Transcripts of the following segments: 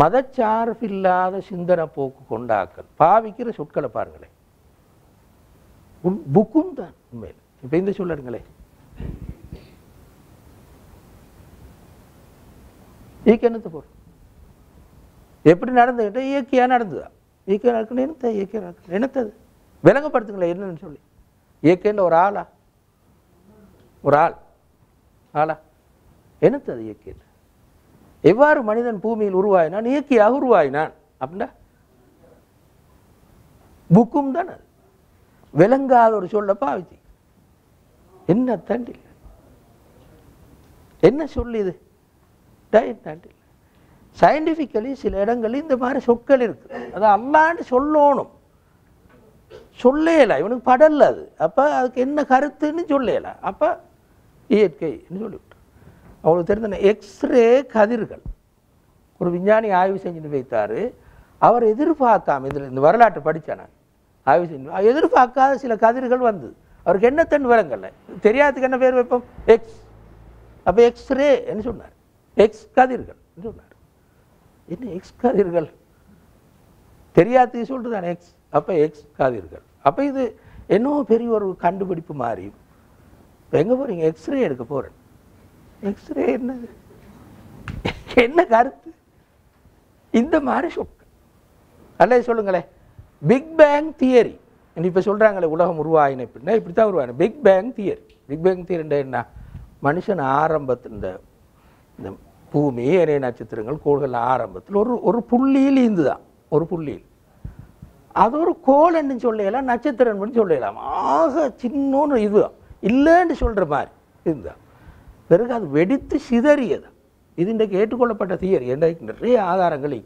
மதச்சார்பில்லாத சிந்தனை போக்கு கொண்டாக்கள் பாவிக்கிற சொற்களை பாருங்களேன் புக்கும் தான் உண்மையில். இப்போ இந்த சொல்லுங்களேன் இயக்க என்னத்தை போகிறோம் எப்படி நடந்துக்கிட்ட இயற்கையாக நடந்ததா? இயற்கையாக நடக்கணும். என்னத்த இயற்கையாக நடக்கணும்? என்னத்தது? விலங்கப்படுத்துங்களேன் என்னன்னு சொல்லி. இயற்கைன்ற ஒரு ஆளா? ஒரு ஆள். ஆளா? என்னத்தது இயற்கை எவ்வாறு மனிதன் பூமியில் உருவாயினான்? இயற்கையாக உருவாயினான். அப்படின்னா புக்கும் தான் அது. விளங்காத ஒரு சொல்ல பாவிச்சு என்ன தண்டி என்ன சொல்லு இது? தாண்டி சயின்டிஃபிக்கலி சில இடங்களில் இந்த மாதிரி சொற்கள் இருக்கு. அது அல்லான்னு சொல்லணும். சொல்லேல இவனுக்கு படல அது. அப்போ அதுக்கு என்ன கருத்துன்னு சொல்லல அப்போ இயற்கைன்னு சொல்லிவிட்டு அவங்களுக்கு தெரிந்த எக்ஸ்ரே கதிர்கள். ஒரு விஞ்ஞானி ஆய்வு செஞ்சுட்டு வைத்தார். அவர் எதிர்பார்க்காம இதில் இந்த வரலாற்றை படித்தேன் நான். ஆய்வு செஞ்சு எதிர்பார்க்காத சில கதிர்கள் வந்தது. அவருக்கு என்ன தன் விளங்கல தெரியாததுக்கு என்ன பேர் வைப்போம்? எக்ஸ் அப்போ எக்ஸ்ரே என்ன சொன்னார். எக்ஸ் கதிர்கள் சொன்னார். என்ன எக்ஸ் கதிர்கள்? தெரியாததுக்கு சொல்லிட்டு தானே எக்ஸ் அப்போ எக்ஸ் கதிர்கள். அப்போ இது என்னவோ பெரிய ஒரு கண்டுபிடிப்பு மாறியும். இப்போ எங்கே போகிறீங்க எக்ஸ்ரே எடுக்க போகிறேன் எக்ஸ்ரே என்னது? என்ன கருத்து? இந்த மாதிரி சொற்கள் அல்ல சொல்லுங்களேன் பிக் பேங் தியரி இப்போ சொல்கிறாங்களே உலகம் உருவாயின இப்படின்னா இப்படி தான் உருவாயின big bang theory big bang தியரின்ற என்ன? மனுஷன் ஆரம்பத்தில் இந்த இந்த பூமி இணைய நட்சத்திரங்கள் கோள்கள் ஆரம்பத்தில் ஒரு ஒரு புள்ளியில் இருந்து தான் ஒரு புள்ளியில். அது ஒரு கோலன்னு சொல்லலாம் நட்சத்திரம்னு சொல்லலாம். ஆக சின்னோன்னு இதுதான். இல்லைன்னு சொல்கிற மாதிரி இதுதான் பிறகு அது வெடித்து சிதறியது. இது இன்றைக்கு ஏற்றுக்கொள்ளப்பட்ட தியரி. இன்றைக்கு நிறைய ஆதாரங்கள்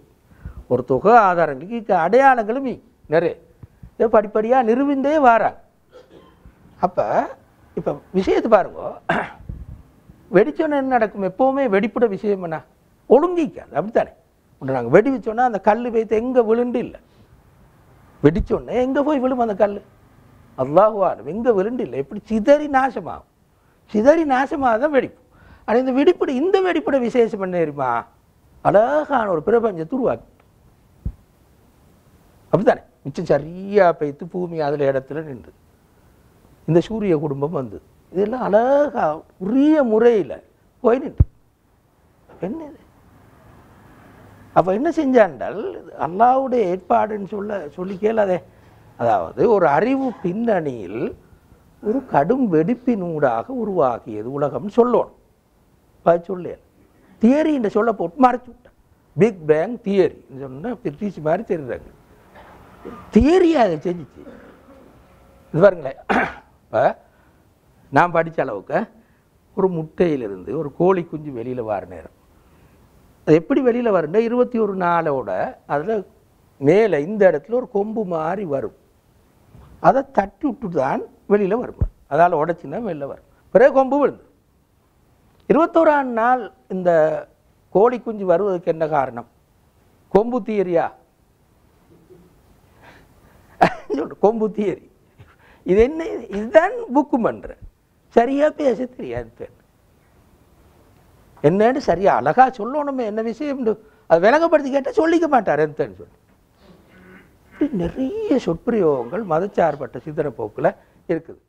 ஒரு தொகை ஆதாரங்களுக்கு அடையாளங்களும் நிறைய. இதை படிப்படியாக நிறுவிந்தே வாராங்க. அப்போ இப்போ விஷயத்தை பாருங்க. வெடிச்சோன்னு என்ன நடக்கும்? எப்போவுமே வெடிப்புட விஷயம் என்ன? ஒழுங்கிக்காது. அப்படித்தானே? ஒன்று நாங்கள் வெடி வச்சோன்னா அந்த கல் வைத்து எங்கே விழுண்டு இல்லை. வெடிச்சோன்னே எங்கே போய் விழும் அந்த கல் அல்லாஹுவாலும் எங்கே விழுண்டு இல்லை. எப்படி சிதறி நாசமாகும்? சிதறி நாசமாக தான் வெடிப்பு ஆனால் இந்த வெடிப்படை இந்த வெடிப்படை விசேஷம் என்ன தெரியுமா? அழகான ஒரு பிரபஞ்சத்தை உருவாக்கி. அப்படித்தானே? மிச்சம் சரியாக பெய்த்து பூமி அதில் இடத்துல நின்று. இந்த சூரிய குடும்பம் வந்தது இதெல்லாம் அழகா உரிய முறையில் போய் நின்று. என்ன இது? அப்போ என்ன செஞ்சாண்டால்? அல்லாவுடைய ஏற்பாடுன்னு சொல்ல சொல்லி கேளாதே. அதாவது ஒரு அறிவு பின்னணியில் ஒரு கடும் வெடிப்பினூடாக உருவாகியது உலகம்னு சொல்லணும். அது தியரி இந்த சொல்ல போட்டு மறைச்சு விட்டேன். Big bang theory. சொன்னால் பிரிட்டிஷ் மாதிரி தெரியுறாங்க. தியரியை அதை செஞ்சுச்சு. இது பாருங்களேன் இப்போ நான் படித்த அளவுக்கு ஒரு முட்டையிலிருந்து ஒரு கோழி குஞ்சு வெளியில் வர நேரம். அது எப்படி வெளியில் வரும்னா இருபத்தி ஒரு நாளோட அதில் மேலே இந்த இடத்துல ஒரு கொம்பு மாதிரி வரும். அதை தட்டி விட்டு தான் வெளியில் வரும்? அதால் உடச்சின்னா வெளியில் வரும். பிறகு கொம்பு விழுந்து. இருபத்தோராம் நாள் இந்த கோழி குஞ்சு வருவதற்கு என்ன காரணம்? கொம்பு தியரியா? கொம்பு தியரி. இது என்ன இதுதான் புக்கு பண்ற. சரியா பேச தெரியாது பேர் என்னன்னு சரியா அழகா சொல்லணுமே என்ன விஷயம்? அது விலகப்படுத்தி கேட்டால் சொல்லிக்க மாட்டார் என்னன்னு சொல்லி. இப்படி நிறைய சொற்பிரயோகங்கள் மதச்சார்பட்ட சிந்தனை போக்கில் இருக்குது